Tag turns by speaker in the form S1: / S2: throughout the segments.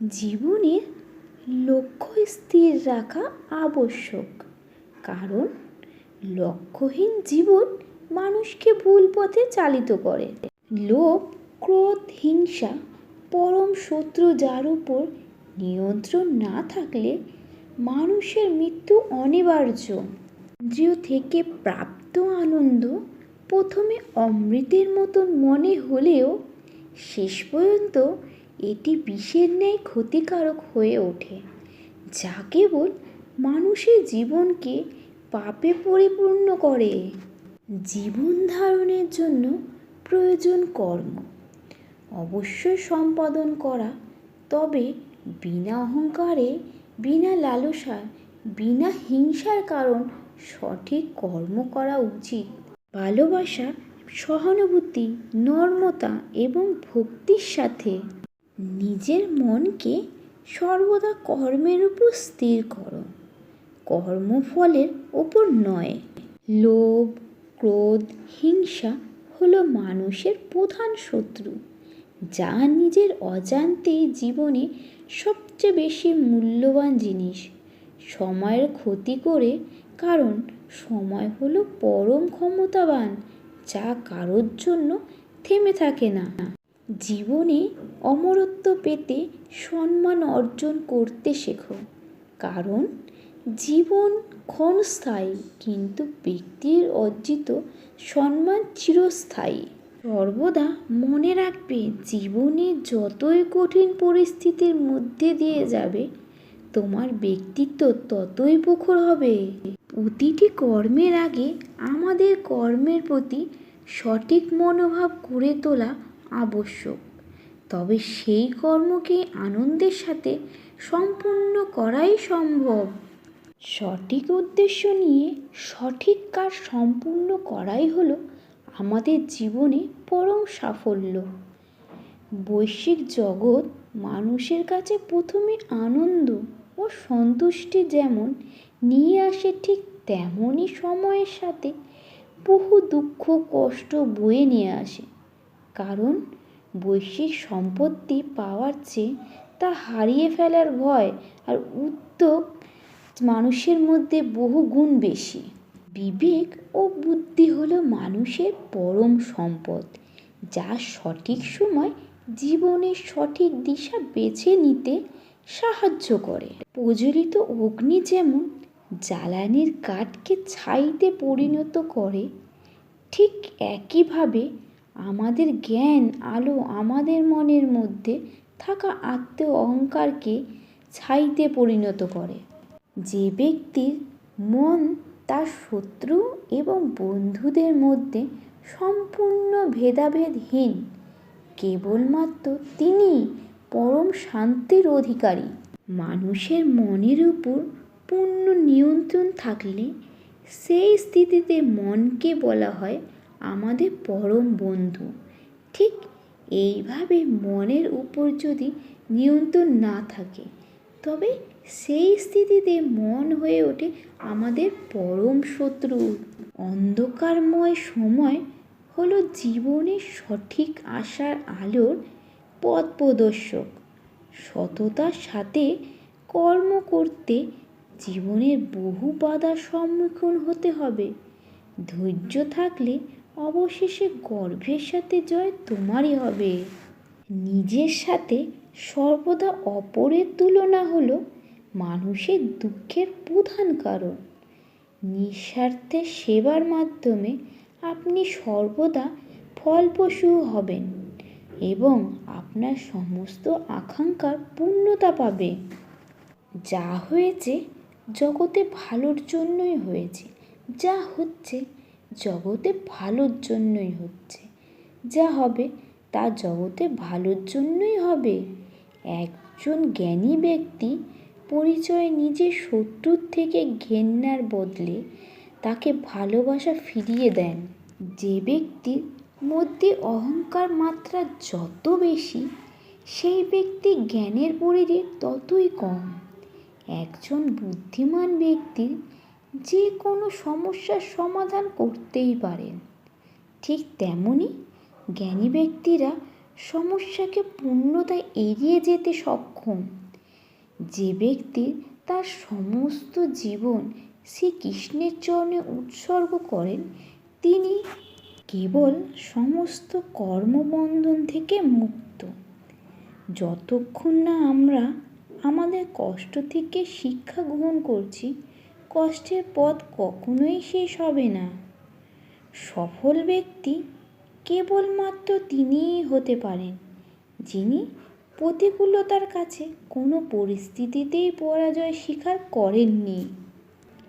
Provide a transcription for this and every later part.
S1: জীবনের লক্ষ্য স্থির রাখা আবশ্যক। কারণ লক্ষ্যহীন জীবন মানুষকে ভুল পথে চালিত করে। লোভ, ক্রোধ, হিংসা, পরম শত্রু যার উপর নিয়ন্ত্রণ না থাকলে মানুষের মৃত্যু অনিবার্য। ইন্দ্রিয় থেকে প্রাপ্ত আনন্দ প্রথমে অমৃতের মতন মনে হলেও শেষ পর্যন্ত এটি বিষের ন্যায় ক্ষতিকারক হয়ে ওঠে, যা কেবল মানুষের জীবনকে পাপে পরিপূর্ণ করে। জীবন ধারণের জন্য প্রয়োজন কর্ম অবশ্যই সম্পাদন করা, তবে বিনা অহংকারে, বিনা লালসায়, বিনা হিংসার কারণ সঠিক কর্ম করা উচিত। ভালোবাসা, সহানুভূতি, নর্মতা এবং ভক্তির সাথে নিজের মনকে সর্বদা কর্মের উপর স্থির করো। কর্মফলের ওপর নয়। লোভ, ক্রোধ, হিংসা হলো মানুষের প্রধান শত্রু, যা নিজের অজান্তেই জীবনে সবচেয়ে বেশি মূল্যবান জিনিস। সময়ের ক্ষতি করে কারণ সময় হলো পরম ক্ষমতাবান, যা কারোর জন্য থেমে থাকে না। জীবনে অমরত্ব পেতে সম্মান অর্জন করতে শেখো। কারণ জীবন ক্ষণস্থায়ী, কিন্তু ব্যক্তির অর্জিত সম্মান চিরস্থায়ী। সর্বদা মনে রাখবে, জীবনে যতই কঠিন পরিস্থিতির মধ্যে দিয়ে যাবে, তোমার ব্যক্তিত্ব ততই প্রখর হবে। প্রতিটি কর্মের আগে আমাদের কর্মের প্রতি সঠিক মনোভাব গড়ে তোলা আবশ্যক। তবে সেই কর্মকে আনন্দের সাথে সম্পূর্ণ করাই সম্ভব। সঠিক উদ্দেশ্য নিয়ে সঠিক কাজ সম্পূর্ণ করাই হলো আমাদের জীবনে পরম সাফল্য। বৈশ্বিক জগৎ মানুষের কাছে প্রথমে আনন্দ ও সন্তুষ্টি যেমন নিয়ে আসে ঠিক তেমনই সময়ের সাথে বহু দুঃখ, কষ্ট বয়ে নিয়ে আসে। কারণ বৈশ্বিক সম্পত্তি পাওয়ার চেয়ে তা হারিয়ে ফেলার ভয় আর উদ্যোগ মানুষের মধ্যে বহু গুণ বেশি। বিবেক ও বুদ্ধি হলো মানুষের পরম সম্পদ, যা সঠিক সময় জীবনের সঠিক দিশা বেছে নিতে সাহায্য করে। প্রজ্বলিত অগ্নি যেমন জ্বালানির কাঠকে ছাইতে পরিণত করে, ঠিক একইভাবে আমাদের জ্ঞান, আলো আমাদের মনের মধ্যে থাকা আত্ম অহংকারকে ছাইতে পরিণত করে। যে ব্যক্তির মন তার শত্রু এবং বন্ধুদের মধ্যে সম্পূর্ণ ভেদাভেদহীন, কেবলমাত্র তিনি পরম শান্তির অধিকারী। মানুষের মনের উপর পূর্ণ নিয়ন্ত্রণ থাকলে সেই স্থিতিতে মনকে বলা হয় আমাদের পরম বন্ধু। ঠিক এইভাবে মনের উপর যদি নিয়ন্ত্রণ না থাকে, তবে সেই স্থিতিতে মন হয়ে ওঠে আমাদের পরম শত্রু। অন্ধকারময় সময় হলো জীবনের সঠিক আশার আলোর পথ প্রদর্শক। সততার সাথে কর্ম করতে জীবনের বহু বাধার সম্মুখীন হতে হবে। ধৈর্য থাকলে অবশেষে গর্ভের সাথে জয় তোমারই হবে। নিজের সাথে সর্বদা অপরের তুলনা হলো মানুষের দুঃখের প্রধান কারণ। নিঃস্বার্থে সেবার মাধ্যমে আপনি সর্বদা ফলপ্রসূ হবেন এবং আপনার সমস্ত আকাঙ্ক্ষার পূর্ণতা পাবে। যা হয়েছে জগতে ভালোর জন্যই হয়েছে, যা হচ্ছে জগতে ভালোর জন্যই হচ্ছে। যা হবে তা জগতে ভালোর জন্যই হবে। একজন জ্ঞানী ব্যক্তি পরিচয় নিজের শত্রুর থেকে ঘেন্নার বদলে তাকে ভালোবাসা ফিরিয়ে দেন। যে ব্যক্তির মধ্যে অহংকার মাত্রা যত বেশি, সেই ব্যক্তি জ্ঞানের পরিধি ততই কম। একজন বুদ্ধিমান ব্যক্তির যে কোনো সমস্যার সমাধান করতেই পারেন। ঠিক তেমনই জ্ঞানী ব্যক্তিরা সমস্যাকে পূর্ণতায় এড়িয়ে যেতে সক্ষম। যে ব্যক্তি তার সমস্ত জীবন শ্রীকৃষ্ণের চরণে উৎসর্গ করেন, তিনি কেবল সমস্ত কর্মবন্ধন থেকে মুক্ত। যতক্ষণ না আমরা আমাদের কষ্ট থেকে শিক্ষা গ্রহণ করছি কষ্টের পথ কখনোই শেষ হবে না। সফল ব্যক্তি কেবলমাত্র তিনিই হতে পারেন, যিনি প্রতিকূলতার কাছে কোনো পরিস্থিতিতেই পরাজয় স্বীকার করেননি।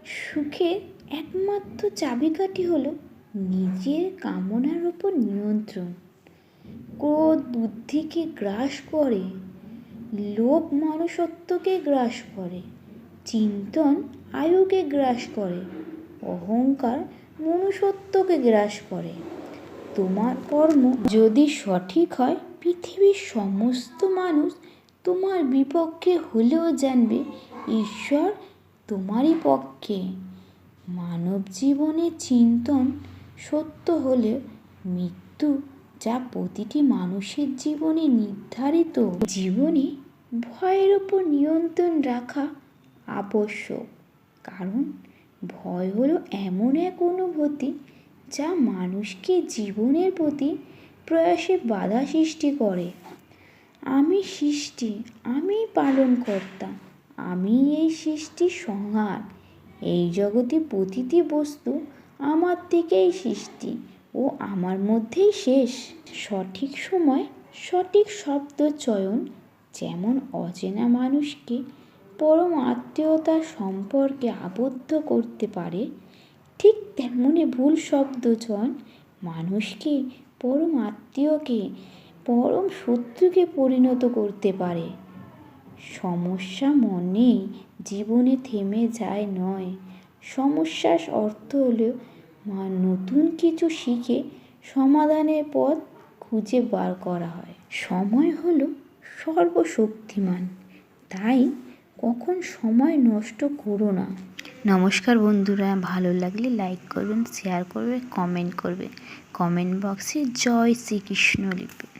S1: সুখের একমাত্র চাবিকাঠি হলো নিজের কামনার উপর নিয়ন্ত্রণ। ক্রোধ বুদ্ধিকে গ্রাস করে, লোভ মনুষ্যত্বকে গ্রাস করে, চিন্তন আয়ুকে গ্রাস করে, অহংকার মনুষ্যত্বকে গ্রাস করে। তোমার কর্ম যদি সঠিক হয়, পৃথিবীর সমস্ত মানুষ তোমার বিপক্ষে হলেও জানবে ঈশ্বর তোমারই পক্ষে। মানব জীবনে চিন্তন সত্য হলে মৃত্যু যা প্রতিটি মানুষের জীবনে নির্ধারিত। জীবনে ভয়ের উপর নিয়ন্ত্রণ রাখা আবশ্যক। কারণ ভয় হলো এমন এক অনুভূতি যা মানুষকে জীবনের প্রতি প্রয়াসে বাধা সৃষ্টি করে। আমি সৃষ্টি আমি পালনকর্তা আমি এই সৃষ্টি সংহার। এই জগতে প্রতিটি বস্তু আমার থেকেই সৃষ্টি ও আমার মধ্যেই শেষ। সঠিক সময়, সঠিক শব্দ চয়ন যেমন অচেনা মানুষকে পরম আত্মীয়তার সম্পর্কে আবদ্ধ করতে পারে, ঠিক তেমনি ভুল শব্দ চয়ন মানুষকে, পরম আত্মীয়কে, পরম শত্রুকে পরিণত করতে পারে। সমস্যা মনেই জীবনে থেমে যায় নয়। সমস্যার অর্থ হলো নতুন কিছু শিখে সমাধানের পথ খুঁজে বার করা হয়। সময় হলো সর্বশক্তিমান। তাই কখন সময় নষ্ট করো না। নমস্কার বন্ধুরা, ভালো লাগলে লাইক করবেন শেয়ার করবে কমেন্ট করবে কমেন্ট বক্সে জয় শ্রীকৃষ্ণ লিখবে